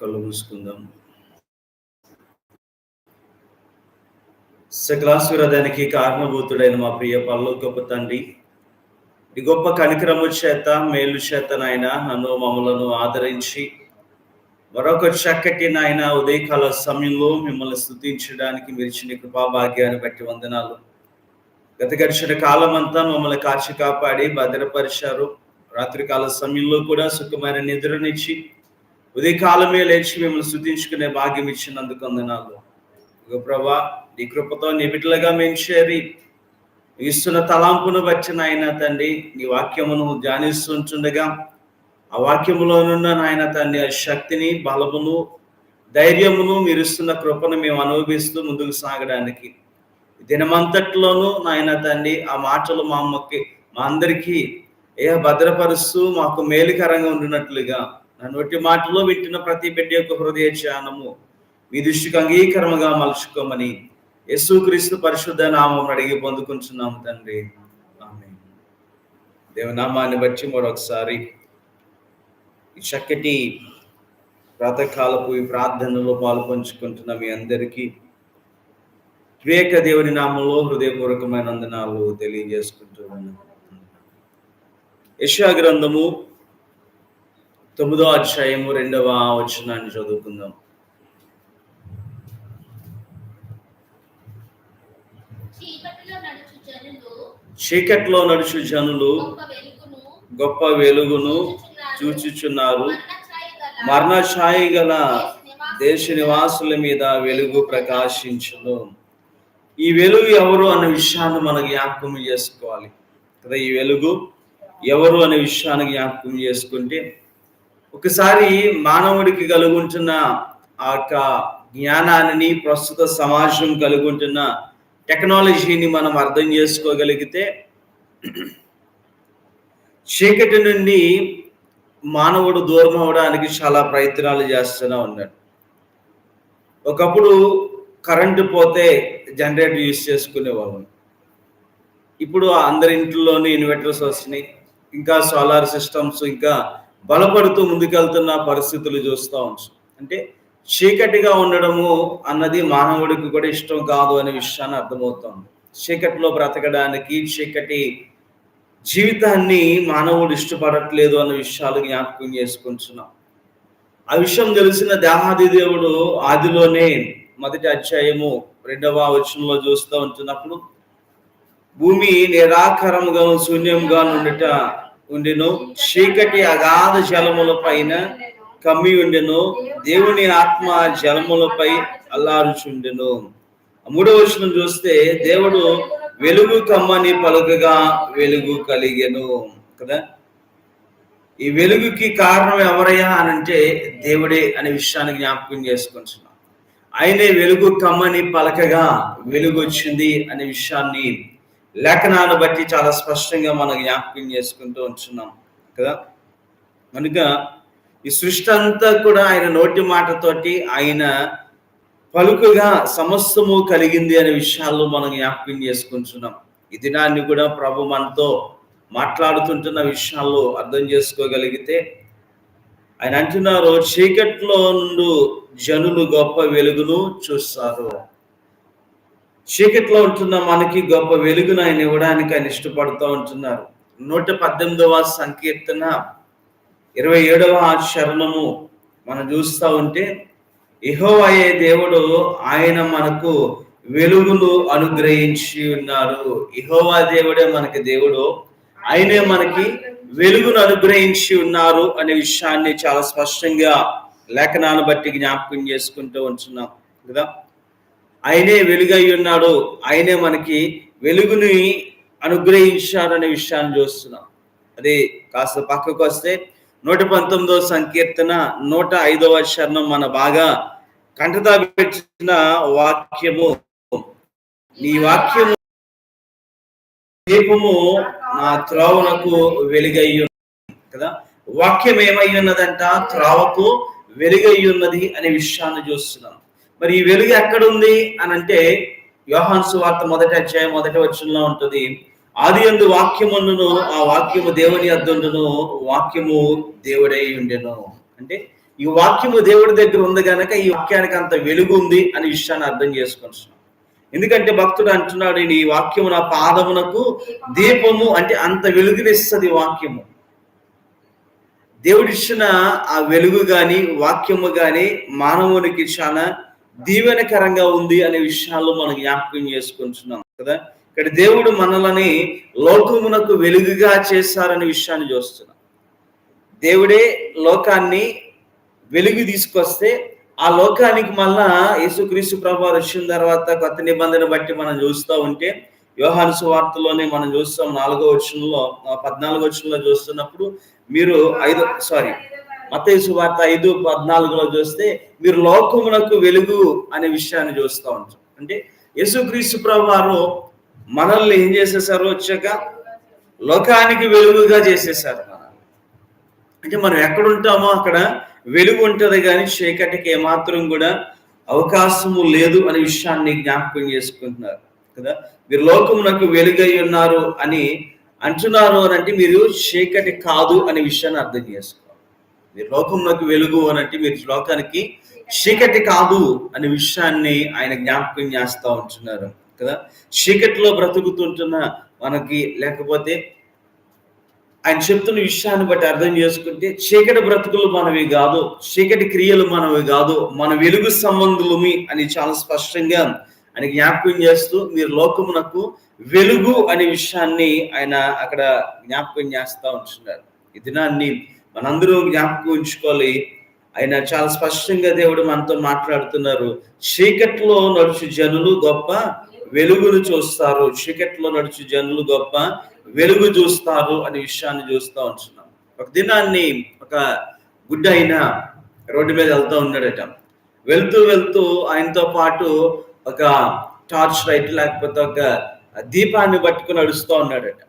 కళ్ళు మూసుకుందాం. సకలాశ్వరదానికి కారణభూతుడైన మా ప్రియ పల్లో గొప్ప తండ్రి ఈ గొప్ప కనికరము చేత మేలు చేత నాయన నన్ను మమ్మలను ఆదరించి మరొక చక్కటి నాయన ఉదయకాల సమయంలో మిమ్మల్ని స్థుతించడానికి మిరిచిన కృపా భాగ్యాన్ని బట్టి వందనాలు. గత గడిచిన కాలం అంతా మమ్మల్ని కాచి కాపాడి భద్రపరిచారు. రాత్రికాల సమయంలో కూడా సుఖమైన నిద్రనిచ్చి ఉదయకాలమే లేచి మిమ్మల్ని శుద్ధించుకునే భాగ్యం ఇచ్చినందుకు అందనాలు ఇగో ప్రభా నీ కృపతో నిబిడ్లుగా మేము చేరి ఇస్తున్న తలాంపును బట్టి నాయన తండ్రి నీ వాక్యమును ధ్యానిస్తుంటుండగా ఆ వాక్యములోనున్న నాయన తండ్రి ఆ శక్తిని బలమును ధైర్యమును మీరు ఇస్తున్న కృపను మేము అనుభవిస్తూ ముందుకు సాగడానికి. దినమంతట్లోనూ నాయన తండ్రి ఆ మాటలు మా అమ్మకి మా అందరికీ ఏ భద్రపరుస్తూ మాకు మేలుకరంగా ఉండినట్లుగా నన్ను ఒట్టి మాటలో వింటున్న ప్రతి బిడ్డ యొక్క హృదయ ధ్యానము మీ దృష్టికి అంగీకరముగా మలుచుకోమని యేసుక్రీస్తు పరిశుద్ధ నామం అడిగి పొందుకుంటున్నాము తండ్రి. ఆమె దేవనామాన్ని బట్టి మరొకసారి ఈ చక్కటి ప్రాతకాలపు ఈ ప్రార్థనలో పాల్పంచుకుంటున్న మీ అందరికీ వివేక దేవుని నామంలో హృదయపూర్వకమైన వందనాలు తెలియజేసుకుంటున్నాను యశా గ్రంథము తొమ్మిదో అధ్యాయము రెండవ వచనాన్ని చదువుకుందాం. చీకటిలో నడుచు జనులు గొప్ప వెలుగును చూచుచున్నారు. మరణ ఛాయ గల దేశ నివాసుల మీద వెలుగు ప్రకాశించును. ఈ వెలుగు ఎవరు అనే విషయాన్ని మనం జ్ఞాపకం చేసుకోవాలి కదా. ఈ వెలుగు ఎవరు అనే విషయాన్ని జ్ఞాపకం చేసుకుంటే ఒకసారి మానవుడికి కలుగుంటున్న ఆ యొక్క జ్ఞానాన్ని ప్రస్తుత సమాజం కలుగుంటున్న టెక్నాలజీని మనం అర్థం చేసుకోగలిగితే చీకటి నుండి మానవుడు దూరం అవడానికి చాలా ప్రయత్నాలు చేస్తూనే ఉన్నాడు. ఒకప్పుడు కరెంటు పోతే జనరేటర్ యూజ్ చేసుకునేవాళ్ళం. ఇప్పుడు అందరి ఇంట్లోనే ఇన్వర్టర్స్ వస్తున్నాయి. ఇంకా సోలార్ సిస్టమ్స్ ఇంకా బలపడుతూ ముందుకెళ్తున్న పరిస్థితులు చూస్తూ ఉంటాం అంటే చీకటిగా ఉండడము అన్నది మానవుడికి కూడా ఇష్టం కాదు అనే విషయాన్ని అర్థమవుతుంది. చీకటిలో బ్రతకడానికి చీకటి జీవితాన్ని మానవుడు ఇష్టపడట్లేదు అన్న విషయాలు జ్ఞాపకం చేసుకుంటున్నాం. ఆ విషయం తెలిసిన దేహాది దేవుడు ఆదిలోనే మొదటి అధ్యాయము రెండవ వచనంలో చూస్తూ ఉంటున్నప్పుడు భూమి నిరాకారముగా శూన్యంగా ఉండట ఉండెను. చీకటి అగాధ జలముల పైన కమ్మి ఉండెను. దేవుని ఆత్మ జలములపై అల్లారుచుండెను. మూడో మూడవ వచనం చూస్తే దేవుడు వెలుగు కమ్మని పలుకగా వెలుగు కలిగెను. కదా? ఈ వెలుగుకి కారణం ఎవరయ్యా అని అంటే దేవుడే అనే విషయాన్ని జ్ఞాపకం చేసుకుంటున్నాం. ఆయనే వెలుగు కమ్మని పలకగా వెలుగు వచ్చింది అనే విషయాన్ని లేఖనాన్ని బట్టి చాలా స్పష్టంగా మనం జ్ఞాపకం చేసుకుంటూ ఉంటున్నాం కదా? కనుక ఈ సృష్టి అంతా కూడా ఆయన నోటి మాటతోటి ఆయన పలుకుగా సమస్తము కలిగింది అనే విషయాల్లో మనం జ్ఞాపకం చేసుకుంటున్నాం. ఈ దినాన్ని కూడా ప్రభు మనతో మాట్లాడుతుంటున్న విషయాల్లో అర్థం చేసుకోగలిగితే ఆయన అంటున్నారు చీకట్లో నుండి జనులు గొప్ప వెలుగును చూస్తారు. చీకట్లో ఉంటున్న మనకి గొప్ప వెలుగును ఆయన ఇవ్వడానికి ఆయన ఇష్టపడుతూ ఉంటున్నారు. నూట పద్దెనిమిదవ సంకీర్తన ఇరవై ఏడవ శరణము మనం చూస్తూ ఉంటే ఇహోవయే దేవుడు ఆయన మనకు వెలుగును అనుగ్రహించి ఉన్నారు. ఇహోవా దేవుడే మనకి దేవుడు. ఆయనే మనకి వెలుగును అనుగ్రహించి ఉన్నారు అనే విషయాన్ని చాలా స్పష్టంగా లేఖనాన్ని బట్టి జ్ఞాపకం చేసుకుంటూ ఉంటున్నాం కదా. ఆయనే వెలుగై ఉన్నాడు. ఆయనే మనకి వెలుగుని అనుగ్రహించాడనే విషయాన్ని చూస్తున్నాం. అదే కాస్త పక్కకు వస్తే నూట పంతొమ్మిదవ సంకీర్తన నూట ఐదవ శరణం మన బాగా కంటతా పెట్టిన వాక్యము. నీ వాక్యము దీపము నా త్రోవనకు వెలుగయ్యు కదా? వాక్యం ఏమై ఉన్నదంట? త్రోవకు వెలుగై ఉన్నది అనే విషయాన్ని చూస్తున్నాం. మరి ఈ వెలుగు ఎక్కడుంది అని అంటే యోహాన్సు వార్త మొదటి అధ్యాయం మొదటి వచనంలో ఉంటుంది. ఆది ఎందు వాక్యముండును ఆ వాక్యము దేవుని అద్దుండును వాక్యము దేవుడై ఉండెను. అంటే ఈ వాక్యము దేవుడి దగ్గర ఉంది కనుక ఈ వాక్యానికి అంత వెలుగు ఉంది అనే విషయాన్ని అర్థం చేసుకుంటున్నాం ఎందుకంటే భక్తుడు అంటున్నాడు ఈ వాక్యము నా పాదమునకు దీపము అంటే అంత వెలుగునిస్తుంది ఈ వాక్యము. దేవుడిచ్చిన ఆ వెలుగు గాని వాక్యము గాని మానవునికి చాలా దీవెనకరంగా ఉంది అనే విషయాల్లో మనం జ్ఞాపకం చేసుకుంటున్నాం కదా. ఇక్కడ దేవుడు మనలని లోకమునకు వెలుగుగా చేశారనే విషయాన్ని చూస్తున్నాం. దేవుడే లోకాన్ని వెలుగు తీసుకొస్తే ఆ లోకానికి మళ్ళా యేసుక్రీస్తు ప్రభు వచ్చిన తర్వాత కొత్త నిబంధన బట్టి మనం చూస్తూ ఉంటే వ్యవహాను సువార్తలోనే మనం చూస్తాం నాలుగో వచనంలో పద్నాలుగో వచనంలో చూస్తున్నప్పుడు మీరు ఐదో సారీ మతేసు వార్త ఐదు పద్నాలుగులో చూస్తే మీరు లోకమునకు వెలుగు అనే విషయాన్ని చూస్తూ ఉంటాం అంటే యేసుక్రీస్తు ప్రభు వారు మనల్ని ఏం చేసేసారు వచ్చాక లోకానికి వెలుగుగా చేసేసారు అంటే మనం ఎక్కడుంటామో అక్కడ వెలుగు ఉంటుంది కానీ చీకటికి ఏమాత్రం కూడా అవకాశము లేదు అనే విషయాన్ని జ్ఞాపకం చేసుకుంటున్నారు. కదా? మీరు లోకమునకు వెలుగై ఉన్నారు అని అంటున్నారు అని అంటే మీరు చీకటి కాదు అనే విషయాన్ని అర్థం చేసుకోవాలి. మీరు లోకమునకు వెలుగు అని అంటే మీరు లోకానికి చీకటి కాదు అనే విషయాన్ని ఆయన జ్ఞాపకం చేస్తూ ఉంటున్నారు కదా? చీకటిలో బ్రతుకుతుంటున్న మనకి లేకపోతే ఆయన చెప్తున్న విషయాన్ని బట్టి అర్థం చేసుకుంటే చీకటి బ్రతుకులు మనవి కాదు చీకటి క్రియలు మనవి కాదు మన వెలుగు సంబంధులమి అని చాలా స్పష్టంగా ఆయన జ్ఞాపకం చేస్తూ మీరు లోకమునకు వెలుగు అనే విషయాన్ని ఆయన అక్కడ జ్ఞాపకం చేస్తూ ఉంటున్నారు. ఈ దినాన్ని మనందరూ జ్ఞాపకం ఉంచుకోవాలి. ఆయన చాలా స్పష్టంగా దేవుడు మనతో మాట్లాడుతున్నారు. చీకట్లో నడుచు జనులు గొప్ప వెలుగును చూస్తారు. చీకట్లో నడుచు జనులు గొప్ప వెలుగు చూస్తారు అనే విషయాన్ని చూస్తూ ఉంటున్నాం. ఒక దినాన్ని ఒక గుడ్డ అయిన రోడ్డు మీద వెళ్తూ ఉన్నాడట. వెళ్తూ వెళ్తూ ఆయనతో పాటు ఒక టార్చ్ లైట్ లేకపోతే ఒక దీపాన్ని పట్టుకుని నడుస్తూ ఉన్నాడట.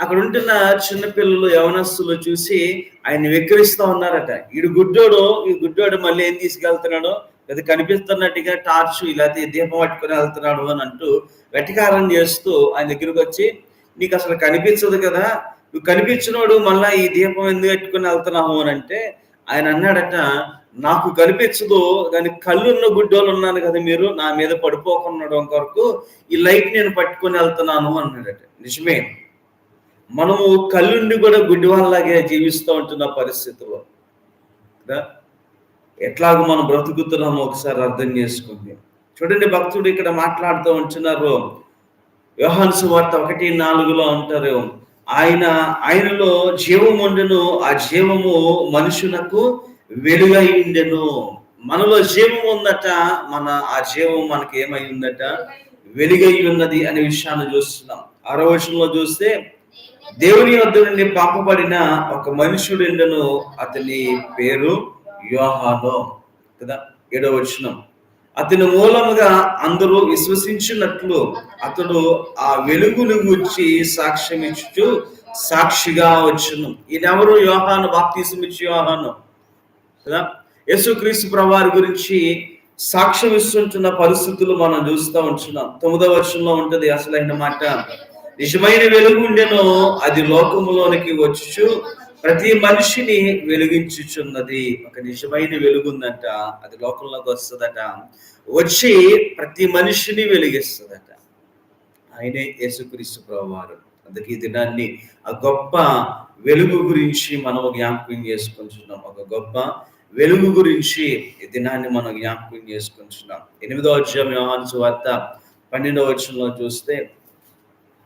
అక్కడ ఉంటున్న చిన్నపిల్లలు యవనస్తులు చూసి ఆయన వెక్కిరిస్తూ ఉన్నారట. ఈడు గుడ్డోడు ఈ గుడ్డోడు మళ్ళీ ఏం తీసుకెళ్తున్నాడో? అది కనిపిస్తున్నట్టుగా టార్చ్ ఇలా దీపం పట్టుకుని వెళ్తున్నాడు అని అంటూ వెటకారం చేస్తూ ఆయన దగ్గరికి వచ్చి నీకు అసలు కనిపించదు కదా? నువ్వు కనిపించినోడు మళ్ళా ఈ దీపం ఎందుకు పెట్టుకుని వెళ్తున్నావు? అని అంటే ఆయన అన్నాడట నాకు కనిపించదు. కానీ కళ్ళున్న గుడ్డోలు ఉన్నాను కదా మీరు నా మీద పడిపోకుండా కొరకు ఈ లైట్ నేను పట్టుకొని వెళ్తున్నాను అన్నాడట. నిజమే. మనము కళ్ళుండి కూడా గుడ్డివాళ్ళలాగే జీవిస్తూ ఉంటున్న పరిస్థితిలో కదా? ఎట్లాగో మనం బ్రతుకుతున్నామో ఒకసారి అర్థం చేసుకోండి. చూడండి భక్తుడు ఇక్కడ మాట్లాడుతూ ఉంటున్నారు. యోహాను సువార్త ఒకటి నాలుగులో అంటారు ఆయన ఆయనలో జీవము ఉండెను ఆ జీవము మనుషులకు వెలుగై ఉండెను. మనలో జీవం ఉందట మన ఆ జీవం మనకి ఏమై ఉందట? వెలుగై ఉన్నది అనే విషయాన్ని చూస్తున్నాం. ఆరో వచనంలో చూస్తే దేవుని వద్ద నుండి పంపబడిన ఒక మనుషుడు ఎండను అతని పేరు యోహాను కదా? ఏడో వచనం. అతని మూలముగా అందరూ విశ్వసించినట్లు అతడు ఆ వెలుగును గుర్చి సాక్ష్యం ఇచ్చుచు సాక్షిగా వచ్చును. ఈయనెవరు? యోహాను బాప్తీసం ఇచ్చి యోహాను. కదా? యేసుక్రీస్తు ప్రవారి గురించి సాక్ష్యం ఇస్తుంటున్న పరిస్థితులు మనం చూస్తూ ఉంటున్నాం. తొమ్మిదో వర్షంలో ఉంటుంది అసలైన మాట. నిజమైన వెలుగు ఉండెను అది లోకములోనికి వచ్చు ప్రతి మనిషిని వెలిగించుచున్నది. ఒక నిజమైన వెలుగుందంట అది లోకంలోకి వస్తుందట. వచ్చి ప్రతి మనిషిని వెలిగిస్తుందట. ఆయనే యేసుక్రీస్తు ప్రభువారు. అందుకే ఈ దినాన్ని ఆ గొప్ప వెలుగు గురించి మనం జ్ఞాపకం చేసుకుంటున్నాం. ఒక గొప్ప వెలుగు గురించి ఈ దినాన్ని మనం జ్ఞాపకం చేసుకుంటున్నాం. ఎనిమిదో అధ్యాయం యోహాను సువార్త పన్నెండవ వచ్చంలో చూస్తే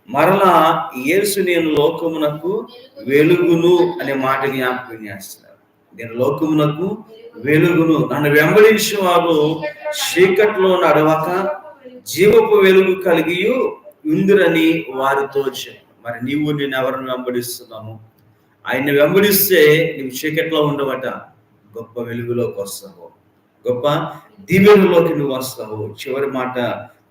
మరలా యేసు నేను లోకమునకు వెలుగును అనే మాట జ్ఞాపకం చేస్తున్నారు. నేను లోకమునకు వెలుగును. నన్ను వెంబడించిన వారు చీకట్లో నడవక జీవపు వెలుగు కలిగి ఉందిరని వారితో మరి నీవు నేను ఎవరిని వెంబడిస్తున్నాము? ఆయన్ని వెంబడిస్తే నువ్వు చీకట్లో ఉండవట గొప్ప వెలుగులోకి వస్తావు. గొప్ప దీవెనలోకి నువ్వు వస్తావు. చివరి మాట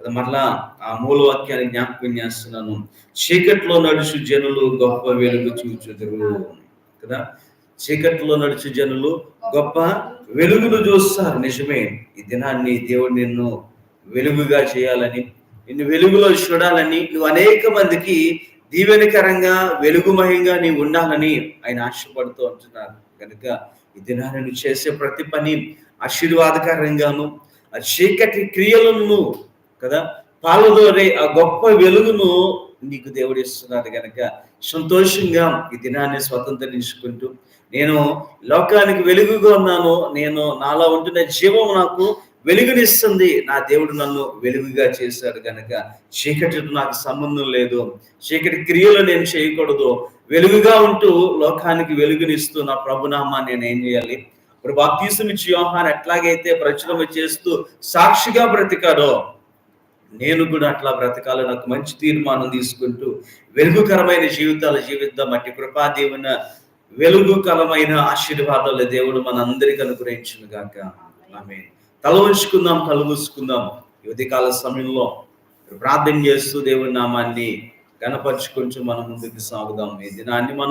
మరలా ఆ మూల వాక్యాన్ని జ్ఞాపకం చేస్తున్నాను. చీకట్లో నడుచు జనులు గొప్ప వెలుగు చూచుదురు. కదా? చీకట్లో నడుచు జనులు గొప్ప వెలుగును చూస్తారు. నిజమే ఈ దినాన్ని దేవుడు నిన్ను వెలుగుగా చేయాలని నిన్ను వెలుగులో చూడాలని నువ్వు అనేక మందికి దీవెనకరంగా వెలుగుమయంగా నీవు ఉండాలని ఆయన ఆశపడుతూ ఉంటున్నారు. కనుక ఈ దినాన్ని నువ్వు చేసే ప్రతి పని ఆశీర్వాదకరంగాను ఆ చీకటి క్రియలను కదా? పాలదోరే ఆ గొప్ప వెలుగును నీకు దేవుడు ఇస్తున్నాడు గనక. సంతోషంగా ఈ దినాన్ని స్వతంత్రించుకుంటూ నేను లోకానికి వెలుగుగా ఉన్నాను. నేను నాలో ఉంటున్న జీవం నాకు వెలుగునిస్తుంది. నా దేవుడు నన్ను వెలుగుగా చేశాడు కనుక చీకటితో నాకు సంబంధం లేదు. చీకటి క్రియలు నేను చేయకూడదు. వెలుగుగా ఉంటూ లోకానికి వెలుగునిస్తూ నా ప్రభునామా నేను ఏం చేయాలి? ఇప్పుడు బాప్తీసం ఇచ్చి యోహాన్ ఎట్లాగైతే ప్రచురణ చేస్తూ సాక్షిగా బ్రతికాడో నేను కూడా అట్లా బ్రతకాలని నాకు మంచి తీర్మానం తీసుకుంటూ వెలుగుకరమైన జీవితాలు జీవిద్దాం. అట్టి కృపాదేవున వెలుగుకరమైన ఆశీర్వాదాలు దేవుడు మన అందరికీ అనుగ్రహించును గాక. ఆమె తల ఉంచుకుందాం కలుగుసుకుందాం యువతి ఈ సమయంలో ప్రార్థన చేస్తూ దేవుడి నామాన్ని గణపరుచుకుంటూ మనం ముందుకు సాగుదాం. ఈ దినాన్ని మనం